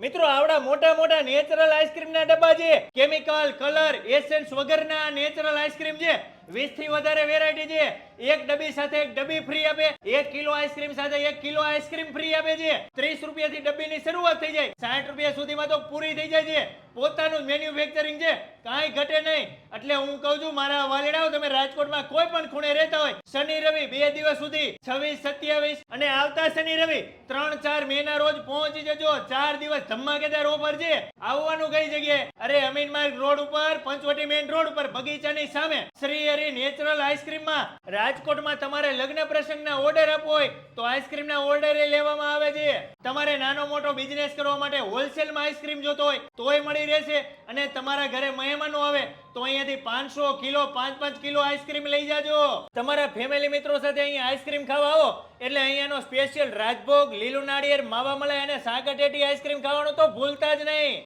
મિત્રો, આવડા મોટા મોટા નેચરલ આઈસ્ક્રીમના ડબ્બા છે. કેમિકલ કલર એસેન્સ વગરના નેચરલ આઈસ્ક્રીમ છે. વીસથી વધારે વેરાયટી છે. એક ડબ્બી સાથે એક ડબ્બી ફ્રી આપે. એક કિલો આઈસ્ક્રીમ સાથે એક કિલો આઈસ્ક્રીમ ફ્રી આપે છે. ત્રીસ રૂપિયાથી ડબ્બીની શરૂઆત થઈ જાય. સાઠ રૂપિયા સુધીમાં તો પૂરી થઈ જાય છે. પોતાનું મેન્યુફેક્ચરિંગ છે. કાંઈ ઘટે નહીં. એટલે હું કહું છું, મારા વાલીડાઓ, તમે રાજકોટમાં કોઈ પણ ખૂણે રહેતા હોય, શનિ, રવિ બે દિવસ સુધી છવ્વીસ, સત્યાવીસ અને આવતા શનિ, રવિ ત્રણ, ચાર મે ના રોજ પહોંચી જજો. ચાર દિવસ ધમાકેદાર ઓફર છે. આવવાનું કઈ જગ્યાએ? અરે અમીન માર્ગ રોડ ઉપર, પંચવટી મેઇન રોડ ઉપર, બગીચાની સામે. શ્રી હરિ નેચરલ આઈસ્ક્રીમમાં રાજકોટમાં તમારે લગ્ન પ્રસંગના ઓર્ડર આપવો હોય, તો આઈસ્ક્રીમના ઓર્ડર એ લેવામાં આવે છે. તમારે નાનો મોટો બિઝનેસ કરવા માટે હોલસેલમાં આઈસ્ક્રીમ જોતો હોય, તોય મળી રહેશે. અને તમારા ઘરે મહેમાનો આવે, તો અહીંયાથી પાંચસો કિલો, પાંચ પાંચ કિલો આઈસ્ક્રીમ લઈ જાજો. તમારા ફેમિલી મિત્રો સાથે અહીંયા આઈસ્ક્રીમ ખાવા આવો, એટલે અહીંયાનો સ્પેશિયલ રાજભોગ, લીલું નાળિયેર, માવા મલાઈ અને સાગર ટેટી આઈસ્ક્રીમ ખાવાનું તો ભૂલતા જ નહીં.